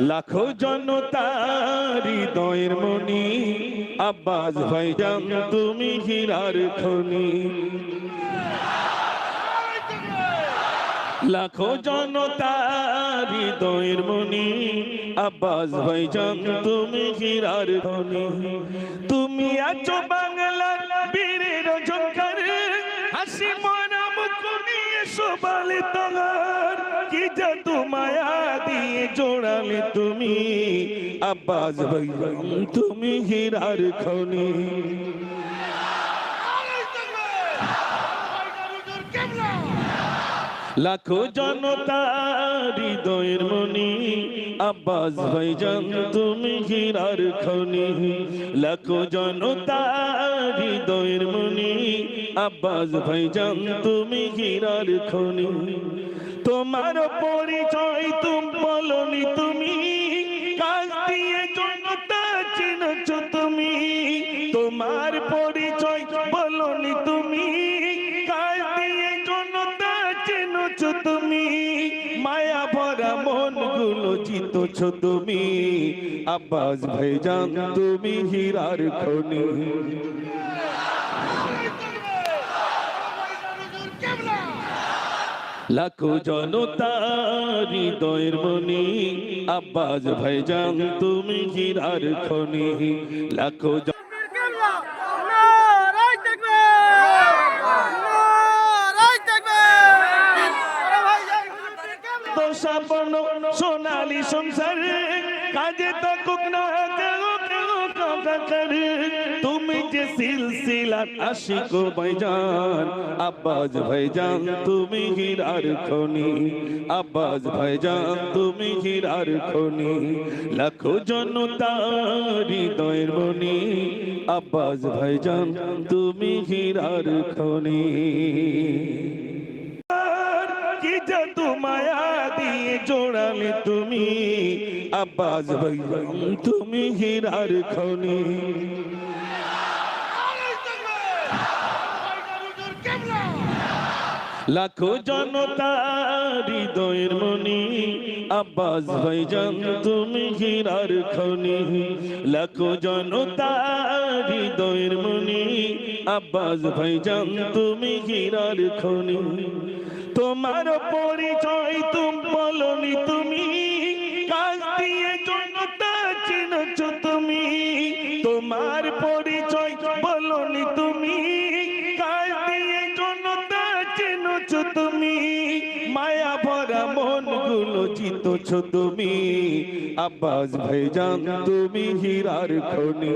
লাখো জনতার হৃদয়ের মনি আব্বাস ভাইজান তুমি হীরার খনি। লাখো জনতার হৃদয়ের মনি আব্বাস ভাইজান তুমি হীরার খনি। তুমি আছো বাংলার বীরের ঝঙ্কার হাসি মরা মুখ নিয়ে সবালে তোমার কি জাদু মায়া জোড়ালে তুমি, আব্বাস ভাইজান তুমি হীরার খনি। লাখো জনতা হৃদয়ের মনি, আব্বাস ভাইজান তুমি হীরার খনি। লাখো জনতা হৃদয়ের মনি, আব্বাস ভাইজান তুমি হীরার খনি। তোমার পরিচয় তুম তোমার পরিচয় বলনি তুমি। কাজ দিয়ে জনতা চিনছ তুমি। মায়া ভরা মনগুলো জিতছ তুমি। আব্বাস ভাইজান, তুমি হীরার খনি। লাখো জনতা হৃদয়ের মনি। আব্বাস ভাইজান, তুমি হীরার খনি। লাখো সাপন সোনালি সংসার। কাজে তো তুমি যে সিলসিলার আশিক ভাইজান, আব্বাস ভাইজান, তুমি হীরার খনি। আব্বাস ভাইজান, তুমি হীরার খনি। লাখো জনতা হৃদয়ের মনি আব্বাস ভাইজান, তুমি হীরার খনি। জোড়ালে তুমি, আব্বাস ভাই, তুমি হীরার খনি। লাখো জনতা হৃদয়ের মনি, আব্বাস ভাইজান তুমি হীরার খনি। লাখো জনতা হৃদয়ের মনি, আব্বাস ভাইজান তুমি হীরার খনি। তোমার পরিচয় তুম পরিচয় বলনি তুমি। কাল দিয়ে জনতা চেনছ তুমি। মায়া ভরা মনগুলো জিতছ তুমি। আব্বাস ভাইজান, তুমি হীরার খনি।